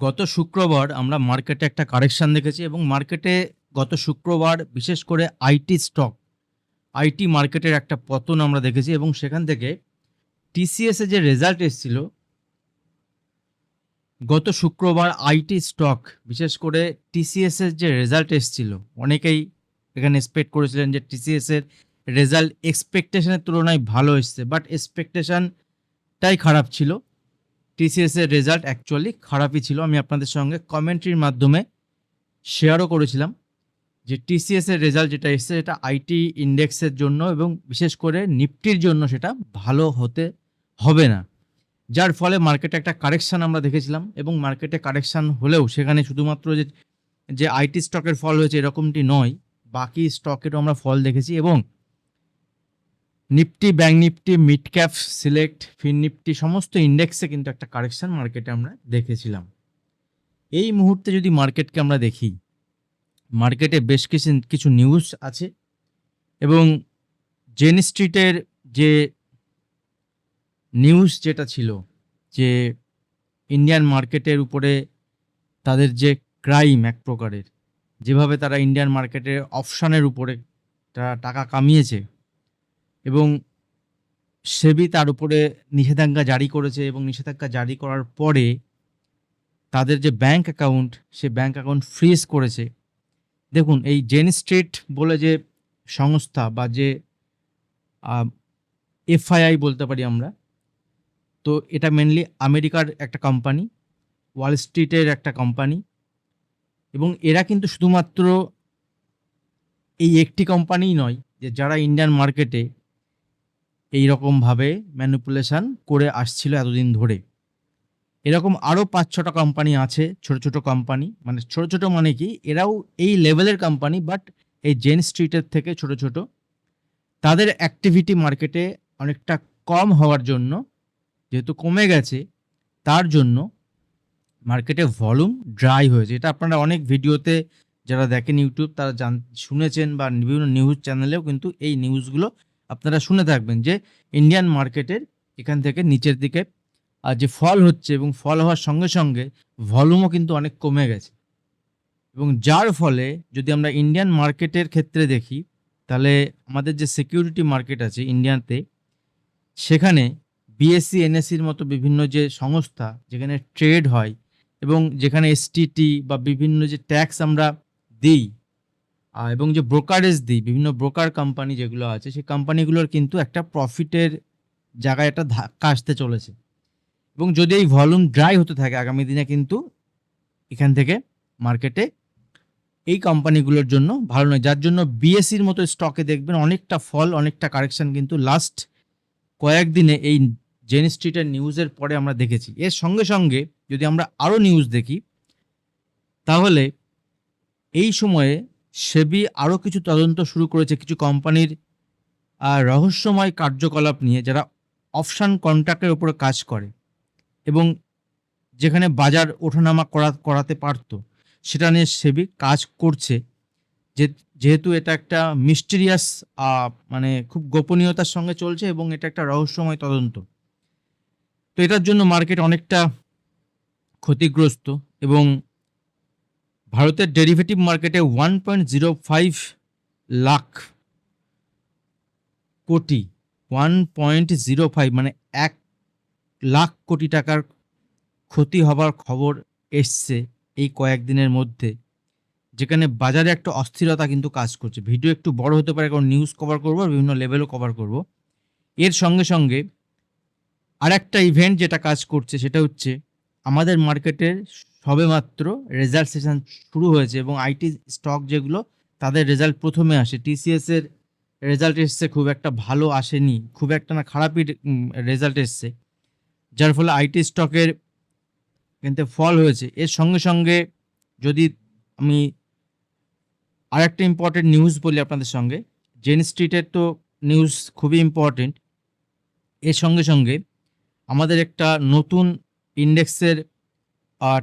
গত শুক্রবার আমরা মার্কেটে একটা কারেকশান দেখেছি এবং মার্কেটে গত শুক্রবার বিশেষ করে আইটি স্টক আইটি মার্কেটের একটা পতন আমরা দেখেছি এবং সেখান থেকে টিসিএস যে রেজাল্ট এসেছিল, গত শুক্রবার আইটি স্টক, বিশেষ করে টিসিএস এর যে রেজাল্ট এসেছিল, অনেকেই এখানে এক্সপেক্ট করেছিলেন যে টিসিএস এর রেজাল্ট এক্সপেকটেশনের তুলনায় ভালো এসছে, বাট এক্সপেকটেশনটাই খারাপ ছিল। টিসিএস এর রেজাল্ট অ্যাকচুয়ালি খারাপই ছিল। আমি আপনাদের সঙ্গে কমেন্ট্রির মাধ্যমে শেয়ারও করেছিলাম যে টিসিএস এর রেজাল্ট যেটা এসছে সেটা আইটি ইন্ডেক্সের জন্য এবং বিশেষ করে নিফটির জন্য সেটা ভালো হতে হবে না। যার ফলে মার্কেটে একটা কারেকশান আমরা দেখেছিলাম এবং মার্কেটে কারেকশান হলেও সেখানে শুধুমাত্র যে যে আইটি স্টকের ফল হয়েছে এরকমটি নয়, বাকি স্টকেরও আমরা ফল দেখেছি এবং Nifty bank Nifty, mid cap, select, fin Nifty, সমস্ত ইন্ডেক্সে কিন্তু একটা কারেকশন মার্কেটে আমরা দেখেছিলাম। এই মুহূর্তে যদি মার্কেটকে আমরা দেখি, মার্কেটে বেশ কিছু কিছু নিউজ আছে এবং জেন স্ট্রিটের যে নিউজ যেটা ছিল যে ইন্ডিয়ান মার্কেটের উপরে তাদের যে ক্রাইম এক প্রকারের, যেভাবে তারা ইন্ডিয়ান মার্কেটের অপশানের উপরে তারা টাকা কামিয়েছে এবং সেবি তার উপরে নিষেধাজ্ঞা জারি করেছে এবং নিষেধাজ্ঞা জারি করার পরে তাদের যে ব্যাংক অ্যাকাউন্ট, সে ব্যাংক অ্যাকাউন্ট ফ্রিজ করেছে। দেখুন, এই জেন স্ট্রিট বলে যে সংস্থা বা যে এফআইআই বলতে পারি আমরা, তো এটা মেনলি আমেরিকার একটা কোম্পানি ওয়াল স্ট্রিটের একটা কোম্পানি এবং এরা কিন্তু শুধুমাত্র এই একটি কোম্পানিই নয়, যে যারা ইন্ডিয়ান মার্কেটে এই রকমভাবে ম্যানিপুলেশন করে আসছিল এতদিন ধরে। এরকম আরও পাঁচ ছটা কোম্পানি আছে, ছোট ছোট কোম্পানি মানে ছোট ছোট মানে কি, এরাও এই লেভেলের কোম্পানি বাট এই জেন স্ট্রিটের থেকে ছোট ছোট। তাদের অ্যাক্টিভিটি মার্কেটে অনেকটা কম হওয়ার জন্য, যেহেতু কমে গেছে, তার জন্য মার্কেটে ভলিউম ড্রাই হয়েছে। এটা আপনারা অনেক ভিডিওতে যারা দেখেন ইউটিউব তারা জান, শুনেছেন বা বিভিন্ন নিউজ চ্যানেলেও কিন্তু এই নিউজগুলো আপনারা শুনে থাকবেন যে ইন্ডিয়ান মার্কেটের এখান থেকে নিচের দিকে, আর যে ফল হচ্ছে এবং ফল হওয়ার সঙ্গে সঙ্গে ভলিউমও কিন্তু অনেক কমে গেছে। এবং যার ফলে যদি আমরা ইন্ডিয়ান মার্কেটের ক্ষেত্রে দেখি, তাহলে আমাদের যে সিকিউরিটি মার্কেট আছে ইন্ডিয়াতে সেখানে বিএসসি এনএসসির মতো বিভিন্ন যে সংস্থা যেখানে ট্রেড হয় এবং যেখানে এসটিটি বা বিভিন্ন যে ট্যাক্স আমরা দিই এবং যে ব্রোকারেজ দিই, বিভিন্ন ব্রোকার কোম্পানি যেগুলো আছে, সেই কোম্পানিগুলোর কিন্তু একটা প্রফিটের জায়গায় একটা ধাক্কা আসতে চলেছে। এবং যদি এই ভলিউম ড্রাই হতে থাকে, আগামী দিনে কিন্তু এখান থেকে মার্কেটে এই কোম্পানিগুলোর জন্য ভালো নয়। যার জন্য বিএসসির মতো স্টকে দেখবেন অনেকটা ফল অনেকটা কারেকশন কিন্তু লাস্ট কয়েকদিনে এই জেন স্ট্রিটের নিউজের পরে আমরা দেখেছি। এর সঙ্গে সঙ্গে যদি আমরা আরও নিউজ দেখি, তাহলে এই সময়ে সেবি আরও কিছু তদন্ত শুরু করেছে, কিছু কোম্পানির রহস্যময় কার্যকলাপ নিয়ে, যারা অপশান কন্ট্রাক্টের ওপরে কাজ করে এবং যেখানে বাজার ওঠানামা করা, করাতে পারতো, সেটা নিয়ে সেবি কাজ করছে। যে, যেহেতু এটা একটা মিস্টেরিয়াস মানে খুব গোপনীয়তার সঙ্গে চলছে এবং এটা একটা রহস্যময় তদন্ত। তো এটার জন্য মার্কেট অনেকটা ক্ষতিগ্রস্ত এবং ভারতের ডেরিভেটিভ মার্কেটে one point zero five lakh কোটি ওয়ান পয়েন্ট জিরো ফাইভ মানে এক লাখ কোটি টাকার ক্ষতি হবার খবর এসছে এই কয়েকদিনের মধ্যে, যেখানে বাজারে একটা অস্থিরতা কিন্তু কাজ করছে। ভিডিও একটু বড় হতে পারে, কারণ নিউজ কভার করব বিভিন্ন লেভেলও কভার করব। এর সঙ্গে সঙ্গে আর একটা ইভেন্ট যেটা কাজ করছে, সেটা হচ্ছে আমাদের মার্কেটের সবেমাত্র রেজাল্ট সেশন শুরু হয়েছে এবং আইটি স্টক যেগুলো, তাদের রেজাল্ট প্রথমে আসে। টিসিএস এর রেজাল্ট এসছে, খুব একটা ভালো আসেনি, খুব একটা না খারাপই রেজাল্ট এসছে। যার ফলে আইটি স্টকের কিন্তু ফল হয়েছে। এর সঙ্গে সঙ্গে যদি আমি আর একটা ইম্পর্টেন্ট নিউজ বলি আপনাদের সঙ্গে জেন স্ট্রিটের তো নিউজ খুবই ইম্পর্টেন্ট এর সঙ্গে সঙ্গে আমাদের একটা নতুন ইন্ডেক্সের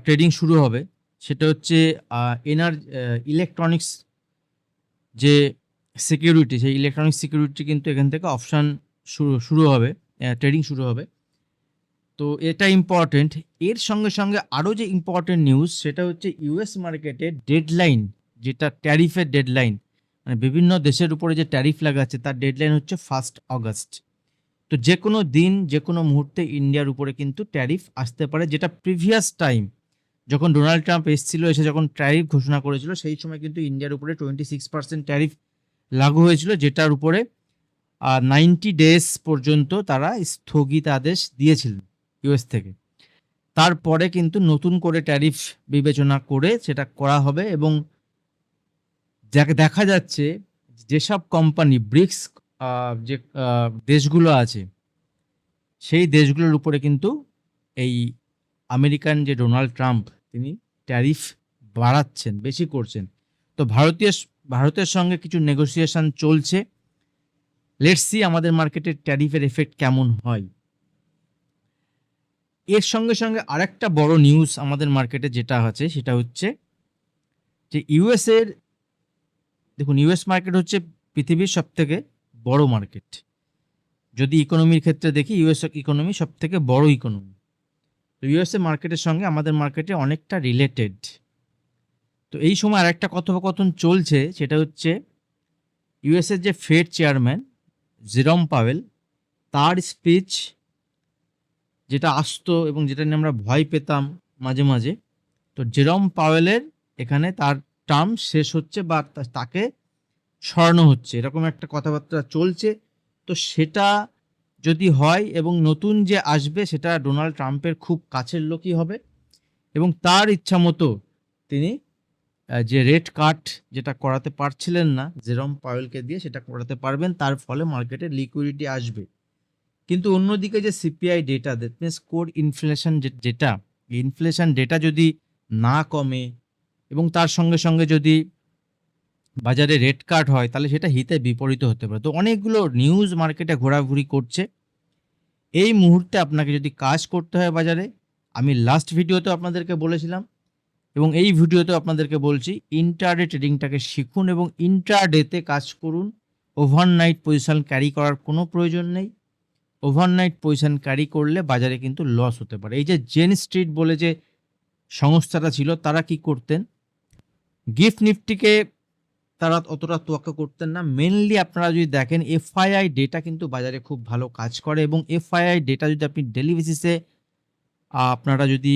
ট্রেডিং শুরু হবে। সেটা হচ্ছে এনার ইলেকট্রনিক্স যে সিকিউরিটি সেই ইলেকট্রনিক্স সিকিউরিটি কিন্তু এখান থেকে অপশান শুরু শুরু হবে ট্রেডিং শুরু হবে। তো এটা ইম্পর্টেন্ট এর সঙ্গে সঙ্গে আরও যে ইম্পর্টেন্ট নিউজ সেটা হচ্ছে ইউএস মার্কেটে ডেডলাইন যেটা ট্যারিফের ডেডলাইন মানে বিভিন্ন দেশের উপরে যে ট্যারিফ লাগাচ্ছে তার ডেডলাইন হচ্ছে ফার্স্ট অগস্ট তো যে কোনো দিন যে কোনো মুহূর্তে ইন্ডিয়ার উপরে কিন্তু ট্যারিফ আসতে পারে, যেটা প্রিভিয়াস টাইম। যখন ডোনাল্ড ট্রাম্প এসেছিল, এসে যখন ট্যারিফ ঘোষণা করেছিল, সেই সময় কিন্তু ইন্ডিয়ার উপরে টোয়েন্টি সিক্স পার্সেন্ট ট্যারিফ লাগু হয়েছিল, যেটার উপরে নাইনটি ডেজ পর্যন্ত তারা স্থগিতাদেশ দিয়েছিলেন ইউএস থেকে। তারপরে কিন্তু নতুন করে ট্যারিফ বিবেচনা করে সেটা করা হবে এবং দেখা যাচ্ছে যেসব কোম্পানি, ব্রিক্স যে দেশগুলো আছে, সেই দেশগুলোর উপরে কিন্তু এই আমেরিকান যে ডোনাল্ড ট্রাম্প, তিনি ট্যারিফ বাড়াচ্ছেন, বেশি করছেন। তো ভারতীয় ভারতের সঙ্গে কিছু নেগোসিয়েশন চলছে। লেটস আমাদের মার্কেটের ট্যারিফের এফেক্ট কেমন হয়। এর সঙ্গে সঙ্গে আরেকটা বড় নিউজ আমাদের মার্কেটে যেটা আছে, সেটা হচ্ছে যে ইউএসের দেখুন ইউএস মার্কেট হচ্ছে পৃথিবীর সব থেকে বড় মার্কেট। যদি ইকোনমির ক্ষেত্রে দেখি ইউএস ইকোনমি সব থেকে বড় ইকোনমি তো ইউএসএ মার্কেটের সঙ্গে আমাদের মার্কেটে অনেকটা রিলেটেড তো এই সময় আরেকটা কথোপকথন চলছে, সেটা হচ্ছে ইউএসএর যে ফেড চেয়ারম্যান জিরম পাওয়েল তার স্পিচ যেটা আসতো এবং যেটা নিয়ে আমরা ভয় পেতাম মাঝে মাঝে, তো জেরম পাওয়েলের এখানে তার টার্ম শেষ হচ্ছে বা তাকে সরানো হচ্ছে, এরকম একটা কথাবার্তা চলছে। তো সেটা যদি হয় এবং নতুন যে আসবে, সেটা ডোনাল্ড ট্রাম্পের খুব কাছের লোকই হবে। এবং তার ইচ্ছা মতো তিনি যে রেড কার্ড যেটা করাতে পারছিলেন না, জেরম পাওয়েলকে দিয়ে সেটা করাতে পারবেন, তার ফলে মার্কেটে লিকুইডিটি আসবে। কিন্তু অন্যদিকে যে CPI data, that means core inflation যেটা ইনফ্লেশন ডেটা যদি না কমে এবং তার সঙ্গে সঙ্গে যদি বাজারে রেড কার্ড হয়, তাহলে সেটা হিতে বিপরীত হতে পারে। তো অনেকগুলো নিউজ মার্কেটে ঘোরাঘুরি করছে। এই মুহূর্তে আপনাকে যদি কাজ করতে হয় বাজারে, আমি লাস্ট ভিডিওতে আপনাদেরকে বলেছিলাম, এবং এই ভিডিওতে আপনাদেরকে বলছি ইন্টারডে ট্রেডিংটাকে শিখুন এবং ইন্টারডেতে কাজ করুন। ওভারনাইট পজিশন ক্যারি করার কোনো প্রয়োজন নেই। ওভারনাইট পজিশন ক্যারি করলে বাজারে কিন্তু লস হতে পারে। এই যে জেন স্ট্রিট বলে যে সংস্থাটা ছিল, তারা কি করতেন? গিফট নিফটিকে তারা অতটা তোয়াক্কা করতেন না। মেনলি আপনারা যদি দেখেন এফআইআই ডেটা কিন্তু বাজারে খুব ভালো কাজ করে এবং এফআইআই ডেটা যদি আপনি ডেলি বেসিসে আপনারা যদি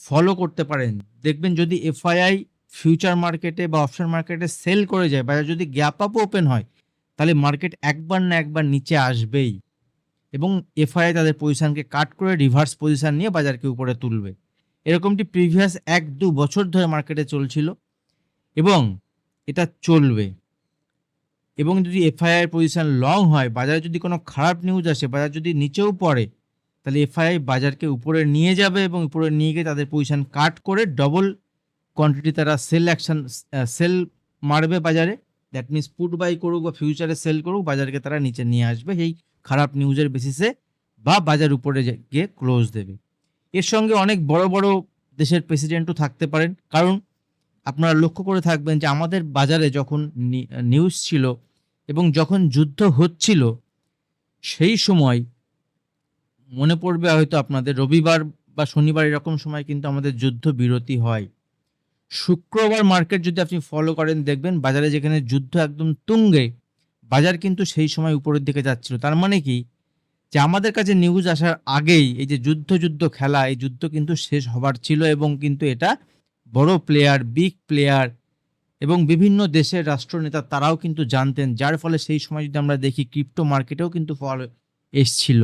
ফলো করতে পারেন, দেখবেন যদি এফআইআই ফিউচার মার্কেটে বা অপশন মার্কেটে সেল করে যায়, বাজার যদি গ্যাপ আপ ওপেন হয়, তাহলে মার্কেট একবার না একবার নিচে আসবেই এবং এফআইআই তাদের পজিশানকে কাট করে রিভার্স পজিশান নিয়ে বাজারকে উপরে তুলবে। এরকমটি প্রিভিয়াস এক দু বছর ধরে মার্কেটে চলছিল এবং এটা চলবে। এবং যদি এফআইআই পজিশন লং হয়, বাজারে যদি কোনো খারাপ নিউজ আসে, বাজার যদি নিচেও পড়ে, তাহলে এফআইআই বাজারকে উপরে নিয়ে যাবে এবং উপরে নিয়ে গিয়ে তাদের পজিশন কাট করে ডবল কোয়ান্টিটি তারা সেল অ্যাকশন সেল মারবে বাজারে। দ্যাট মিনস পুট বাই করুক বা ফিউচারে সেল করুক, বাজারকে তারা নিচে নিয়ে আসবে। সেই খারাপ নিউজের বেসিসে বা বাজার উপরে গিয়ে ক্লোজ দেবে। এর সঙ্গে অনেক বড় বড় দেশের প্রেসিডেন্টও থাকতে পারেন। কারণ আপনারা লক্ষ্য করে থাকবেন যে আমাদের বাজারে যখন নিউজ ছিল এবং যখন যুদ্ধ হচ্ছিল, সেই সময় মনে পড়বে হয়তো আপনাদের রবিবার বা শনিবার এরকম সময় কিন্তু আমাদের যুদ্ধ বিরতি হয়। শুক্রবার মার্কেট যদি আপনি ফলো করেন, দেখবেন বাজারে যেখানে যুদ্ধ একদম তুঙ্গে, বাজার কিন্তু সেই সময় উপরের দিকে যাচ্ছিল। তার মানে কি? যে আমাদের কাছে নিউজ আসার আগেই এই যে যুদ্ধ যুদ্ধ খেলা, এই যুদ্ধ কিন্তু শেষ হবার ছিল এবং কিন্তু এটা বড় প্লেয়ার বিগ প্লেয়ার এবং বিভিন্ন দেশের রাষ্ট্রনেতা তারাও কিন্তু জানতেন, যার ফলে সেই সময় যদি আমরা দেখি ক্রিপ্টো মার্কেটেও কিন্তু ফল এসছিল।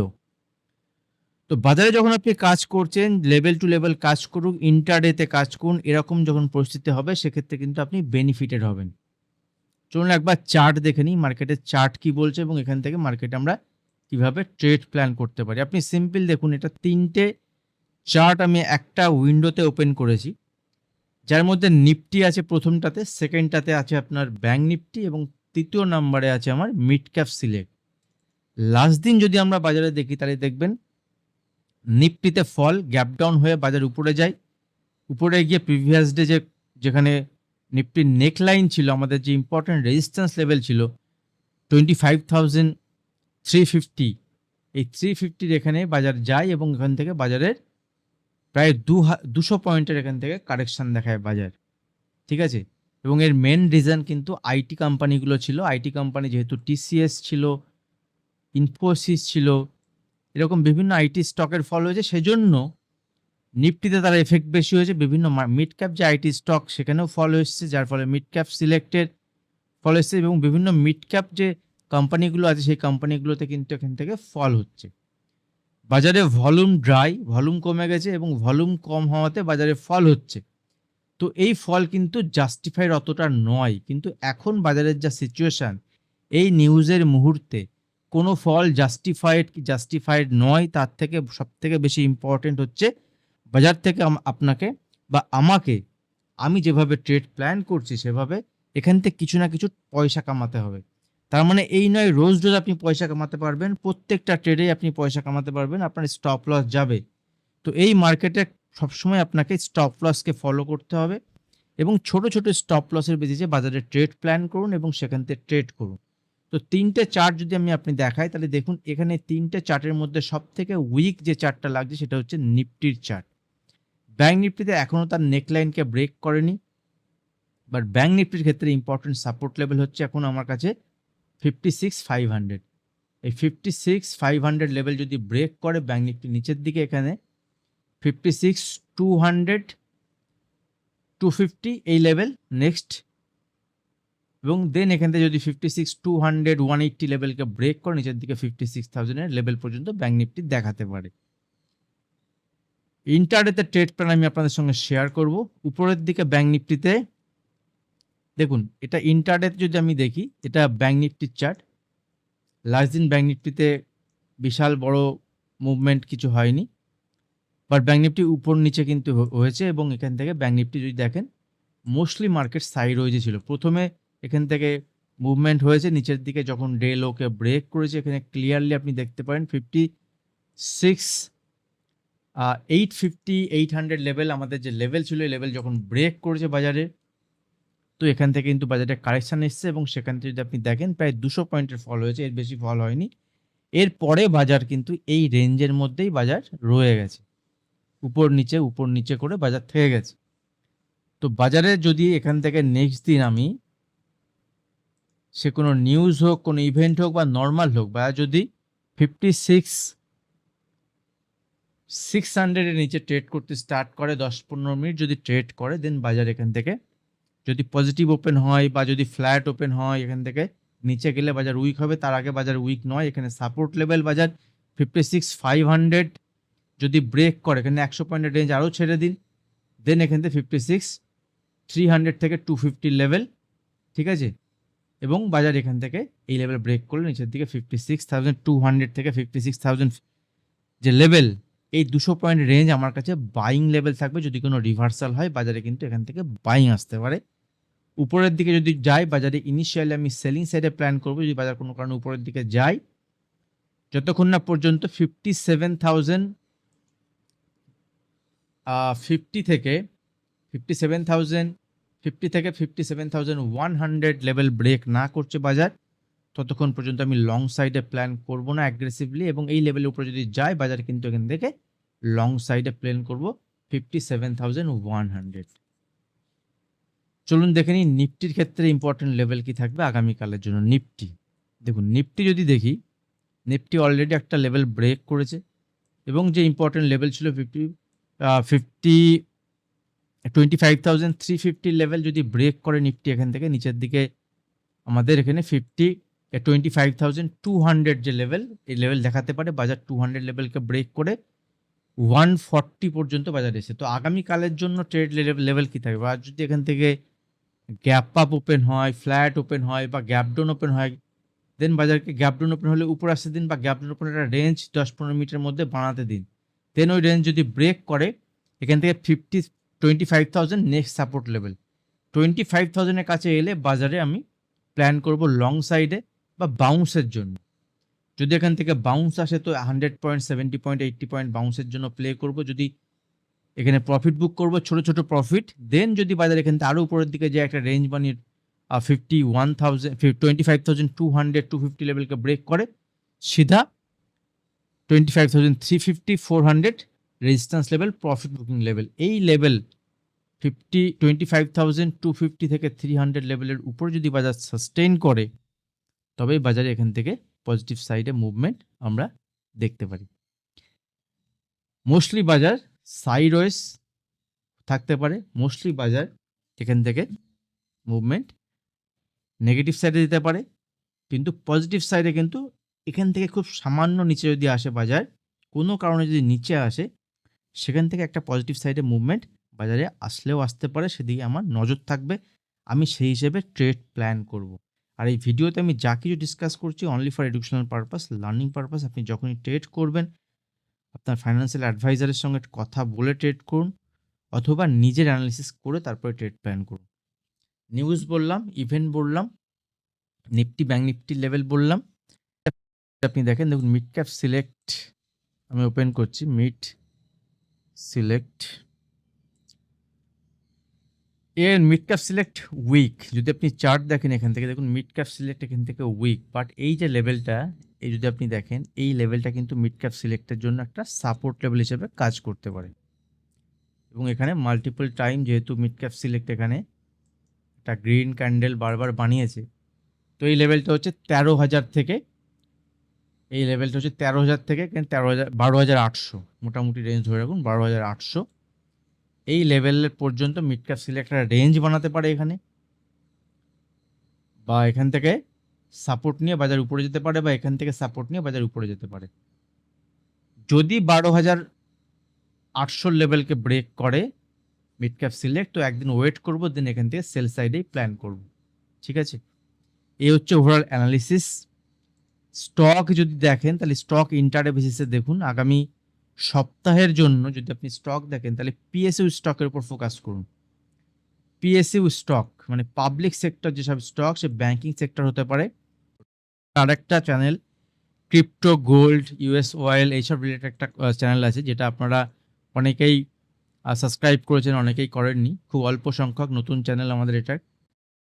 তো বাজারে যখন আপনি কাজ করছেন লেভেল টু লেভেল কাজ করুন ইন্টারডেতে কাজ করুন, এরকম যখন পরিস্থিতি হবে, সেক্ষেত্রে কিন্তু আপনি বেনিফিটেড হবেন। চলুন একবার চার্ট দেখে নিই মার্কেটের চার্ট কি বলছে এবং এখান থেকে মার্কেটে আমরা কীভাবে ট্রেড প্ল্যান করতে পারি। আপনি সিম্পল দেখুন, এটা তিনটে চার্ট আমি একটা উইন্ডোতে ওপেন করেছি। যার মধ্যে নিফটি আছে প্রথমটাতে, সেকেন্ডটাতে আছে আপনার ব্যাঙ্ক নিফটি এবং তৃতীয় নাম্বারে আছে আমার মিড ক্যাপ সিলেক্ট। লাস্ট দিন যদি আমরা বাজারে দেখি, তাহলে দেখবেন নিফটিতে ফল, গ্যাপ ডাউন হয়ে বাজার উপরে যায়। উপরে গিয়ে প্রিভিয়াস ডে যে, যেখানে নিফটির নেক লাইন ছিল, আমাদের যে ইম্পর্টেন্ট রেজিস্ট্যান্স লেভেল ছিল twenty five thousand three fifty এই থ্রি ফিফটির এখানে বাজার যায় এবং এখান থেকে বাজারের প্রায় দু দুশো পয়েন্টের এখান থেকে কারেকশন দেখায় বাজার, ঠিক আছে? এবং এর মেন রিজন কিন্তু আইটি কোম্পানিগুলো ছিল। আইটি কোম্পানি যেহেতু টিসিএস ছিল ইনফোসিস ছিল, এরকম বিভিন্ন আইটি স্টকের ফল হয়েছে। সেজন্য নিফটিতে তার এফেক্ট বেশি হয়েছে। বিভিন্ন মিড ক্যাপ যে আইটি স্টক সেখানেও ফল এসেছে, যার ফলে মিড ক্যাপ সিলেক্টেড ফল এসেছে এবং বিভিন্ন মিড ক্যাপ যে কোম্পানিগুলো আছে, সেই কোম্পানিগুলোতে কিন্তু এখান থেকে ফল হচ্ছে। বাজারে ভলিউম ড্রাই, ভলিউম কমে গেছে এবং ভলিউম কম হওয়াতে বাজারে ফল হচ্ছে। তো এই ফল কিন্তু জাস্টিফাইড অতটা নয়, কিন্তু এখন বাজারের যা সিচুয়েশান এই নিউজের মুহূর্তে কোনো ফল জাস্টিফাইড কি জাস্টিফাইড নয়, তার থেকে সব থেকে বেশি ইম্পর্টেন্ট হচ্ছে বাজার থেকে আপনাকে বা আমাকে। আমি যেভাবে ট্রেড প্ল্যান করছি, সেভাবে এখান থেকে কিছু না কিছু পয়সা কামাতে হবে। তার মানে এই নয়, রোজ রোজ আপনি পয়সা কামাতে পারবেন, প্রত্যেকটা ট্রেডে আপনি পয়সা কামাতে পারবেন, আপনার স্টপ লস যাবে। তো এই মার্কেটে সবসময় আপনাকে স্টপ লসকে ফলো করতে হবে এবং ছোট ছোট স্টপ লসের বেসিসে বাজারে ট্রেড প্ল্যান করুন এবং সেখান থেকে ট্রেড করুন। তো তিনটে চার্ট যদি আমি আপনি দেখাই, তাহলে দেখুন এখানে তিনটে চার্টের মধ্যে সব থেকে উইক যে চার্টটা লাগছে, সেটা হচ্ছে নিফটির চার্ট ব্যাঙ্ক নিফটিতে এখনও তার নেকলাইনকে ব্রেক করেনি বাট ব্যাঙ্ক নিফটির ক্ষেত্রে ইম্পর্টেন্ট সাপোর্ট লেভেল হচ্ছে এখন আমার কাছে ফিফটি সিক্স ফাইভ হান্ড্রেড এই fifty six five hundred level যদি ব্রেক করে ব্যাঙ্ক নিফটি নিচের দিকে এখানে fifty six two hundred two fifty এই লেভেল নেক্সট এবং দেন এখান থেকে যদি fifty six two hundred one eighty লেভেলকে break করে নিচের দিকে ফিফটি সিক্স থাউজেন্ডের লেভেল পর্যন্ত ব্যাঙ্ক নিফটি দেখাতে পারে। ইন্টারডেতে ট্রেড প্ল্যান আমি আপনাদের সঙ্গে শেয়ার করব। উপরের দিকে ব্যাঙ্ক নিফটিতে দেখুন, এটা ইন্টারডেতে যদি আমি দেখি, এটা ব্যাঙ্ক নিফটির চার্ট লাস্ট দিন ব্যাঙ্ক নিফটিতে বিশাল বড় মুভমেন্ট কিছু হয়নি বাট ব্যাঙ্ক নিফটি উপর নিচে কিন্তু হয়েছে এবং এখান থেকে ব্যাঙ্ক নিফটি যদি দেখেন মোস্টলি মার্কেট সাইড হয়েছে ছিল। প্রথমে এখান থেকে মুভমেন্ট হয়েছে, নিচের দিকে যখন ডে লোকে ব্রেক করেছে, এখানে ক্লিয়ারলি আপনি দেখতে পারেন fifty six eight fifty eight hundred level আমাদের যে লেভেল ছিল লেভেল যখন ব্রেক করেছে বাজারে তো এখান থেকে কিন্তু বাজারে কারেকশান এসছে এবং সেখান থেকে যদি আপনি দেখেন প্রায় দুশো পয়েন্টের ফল হয়েছে, এর বেশি ফল হয়নি। এরপরে বাজার কিন্তু এই রেঞ্জের মধ্যেই বাজার রয়ে গেছে। উপর নিচে উপর নিচে করে বাজার থেকে গেছে। তো বাজারে যদি এখান থেকে নেক্সট দিন আমি সে কোনো নিউজ হোক, কোনো ইভেন্ট হোক বা নর্মাল হোক, বা যদি ফিফটি সিক্স সিক্স হান্ড্রেডের নিচে ট্রেড করতে স্টার্ট করে দশ পনেরো মিনিট যদি ট্রেড করে দেন বাজার এখান থেকে যদি পজিটিভ ওপেন হয় বা যদি ফ্ল্যাট ওপেন হয় এখান থেকে নিচে গেলে বাজার উইক হবে, তার আগে বাজার উইক নয়। এখানে সাপোর্ট লেভেল বাজার ফিফটি সিক্স ফাইভ হান্ড্রেড যদি ব্রেক করে, এখানে একশো পয়েন্টের রেঞ্জ আরও ছেড়ে দিন দেন এখান থেকে ফিফটি সিক্স থ্রি হান্ড্রেড থেকে টু ফিফটি লেভেল ঠিক আছে? এবং বাজার এখান থেকে এই লেভেল ব্রেক করলে নিচের দিকে fifty six thousand two hundred থেকে ফিফটি সিক্স থাউজেন্ড যে লেভেল এই দুশো পয়েন্ট রেঞ্জ আমার কাছে বাইং লেভেল থাকবে। যদি কোনো রিভার্সাল হয়, বাজারে কিন্তু এখান থেকে বাইং আসতে পারে। উপরের দিকে যদি যাই, বাজারে ইনিশিয়ালি আমি সেলিং সাইডে প্ল্যান করব, যদি বাজার কোনো কারণে উপরের দিকে যাই, যতক্ষণ না পর্যন্ত ফিফটি সেভেন থাউজেন্ড ফিফটি থেকে ফিফটি সেভেন থাউজেন্ড ফিফটি থেকে fifty seven thousand one hundred level break না করছে বাজার, ততক্ষণ পর্যন্ত আমি লং সাইডে প্ল্যান করব না অ্যাগ্রেসিভলি এবং এই লেভেলের উপরে যদি যায় বাজার কিন্তু এখান থেকে লং সাইডে প্ল্যান করব fifty seven thousand one hundred চলুন দেখে নিই নিফটির ক্ষেত্রে ইম্পর্টেন্ট লেভেল কি থাকবে আগামীকালের জন্য। নিফটি, দেখুন, নিফটি যদি দেখি, নিফটি অলরেডি একটা লেভেল ব্রেক করেছে এবং যে ইম্পর্টেন্ট লেভেল ছিল fifty fifty twenty five thousand three fifty level যদি ব্রেক করে নিফটি এখান থেকে, নিচের দিকে আমাদের এখানে fifty twenty five thousand two hundred যে লেভেল এই লেভেল দেখাতে পারে, বাজার টু হান্ড্রেড লেভেলকে ব্রেক করে ওয়ান ফর্টি পর্যন্ত বাজার এসে তো আগামীকালের জন্য ট্রেড লেভেল কী থাকবে? আর যদি এখান থেকে গ্যাপ আপ ওপেন হয় ফ্ল্যাট ওপেন হয় বা গ্যাপ ডাউন ওপেন হয় দেন বাজারকে গ্যাপ ডাউন ওপেন হলে উপর আসতে দিন বা গ্যাপ ডাউন ওপেন একটা রেঞ্জ দশ পনেরো মিনিটের মধ্যে বানাতে দিন। দেন ওই রেঞ্জ যদি ব্রেক করে, এখান থেকে fifty twenty five thousand next support level twenty five থাউজেন্ডের কাছে এলে বাজারে আমি প্ল্যান করব লং সাইডে বা বাউন্সের জন্য। যদি এখান থেকে বাউন্স আসে তো hundred point seventy point eighty point বাউন্সের জন্য প্লে করব। যদি এখানে প্রফিট বুক করব, ছোট ছোট প্রফিট দেন যদি বাজার এখান থেকে আরও উপরের দিকে যে একটা রেঞ্জ বানিয়ে fifty one thousand twenty five thousand two hundred two fifty লেভেলকে break করে, সিধা twenty five thousand three fifty four hundred level profit booking level এই level fifty twenty five thousand two fifty থেকে থ্রি হান্ড্রেড লেভেলের উপরে যদি বাজার sustain করে, তবেই বাজারে এখান থেকে পজিটিভ সাইডে মুভমেন্ট আমরা দেখতে পারি। মোস্টলি বাজার সাইডওয়েজ থাকতে পারে, মোস্টলি বাজার এখান থেকে মুভমেন্ট। নেগেটিভ সাইডে দিতে পারে, কিন্তু পজিটিভ সাইডে কিন্তু এখান থেকে খুব সামান্য নিচে যদি আসে বাজার, কোনো কারণে যদি নিচে আসে, সেখান থেকে একটা পজিটিভ সাইডে মুভমেন্ট বাজারে আসলেও আসতে পারে, সেদিকে আমার নজর থাকবে। আমি সেই হিসেবে ট্রেড প্ল্যান করব। আর এই ভিডিওতে আমি যা কিছু ডিসকাস করছি only for educational purpose learning purpose আপনি যখনই ট্রেড করবেন আপনার ফাইন্যান্সিয়াল অ্যাডভাইজারের সঙ্গে কথা বলে ট্রেড করুন অথবা নিজের অ্যানালিসিস করে তারপরে ট্রেড প্ল্যান করুন। নিউজ বললাম ইভেন্ট বললাম নিফটি ব্যাঙ্ক নিফটি লেভেল বললাম। আপনি দেখেন, দেখুন মিড ক্যাপ সিলেক্ট আমি ওপেন করছি মিড সিলেক্ট এর মিড ক্যাপ সিলেক্ট উইক যদি আপনি চার্ট দেখেন এখান থেকে, দেখুন মিড ক্যাপ সিলেক্ট এখান থেকে উইক বাট এই যে লেভেলটা এই যদি আপনি দেখেন, এই লেভেলটা কিন্তু মিড ক্যাপ সিলেক্টের জন্য একটা সাপোর্ট লেভেল হিসেবে কাজ করতে পারে। এবং এখানে মাল্টিপল টাইম যেহেতু মিড ক্যাপ সিলেক্ট এখানে একটা গ্রিন ক্যান্ডেল বারবার বানিয়েছে, তো এই লেভেলটা হচ্ছে তেরো হাজার থেকে, এই লেভেলটা হচ্ছে তেরো হাজার থেকে তেরো হাজার, বারো হাজার আটশো, মোটামুটি রেঞ্জ ধরে রাখুন, বারো হাজার আটশো। এই লেভেলের পর্যন্ত মিড ক্যাপ সিলেক্ট একটা রেঞ্জ বানাতে পারে এখানে। বা এখান থেকে সাপোর্ট নিয়ে বাজার উপরে যেতে পারে বা এখান থেকে সাপোর্ট নিয়ে বাজার উপরে যেতে পারে। যদি বারো হাজার আটশো লেভেলকে ব্রেক করে মিড ক্যাপ সিলেক্ট, তো একদিন ওয়েট করব, দেন এখান থেকে সেল সাইডেই প্ল্যান করব। ঠিক আছে? এই হচ্ছে ওভারঅল অ্যানালিসিস স্টক যদি দেখেন, তাহলে স্টক ইন্টারে বেসিসে দেখুন, আগামী সপ্তাহের জন্য যদি আপনি স্টক দেখেন, তাহলে পিএসইউ স্টকের উপর ফোকাস করুন। পিএসইউ স্টক মানে পাবলিক সেক্টর যেসব স্টক সে ব্যাংকিং সেক্টর হতে পারে। আরেকটা channel crypto gold US oil এইসব রিলেটেড একটা চ্যানেল আছে, যেটা আপনারা অনেকেই সাবস্ক্রাইব করেছেন, অনেকেই করেননি। খুব অল্প সংখ্যক নতুন চ্যানেল আমাদের এটা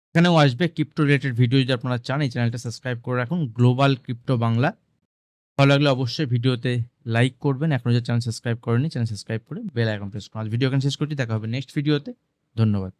এখানেও আসবে ক্রিপ্টো রিলেটেড ভিডিও যদি আপনারা চান, এই চ্যানেলটা সাবস্ক্রাইব করে রাখুন। গ্লোবাল ক্রিপ্টো বাংলা ভালো লাগলে অবশ্যই ভিডিওতে লাইক করবেন। এখনও যে চ্যানেল সাবস্ক্রাইব করেনি চ্যানেল সাবস্ক্রাইব করে বেল আইকন প্রেস করুন। আজ ভিডিও এখানে শেষ করছি, দেখা হবে নেক্সট ভিডিওতে ধন্যবাদ।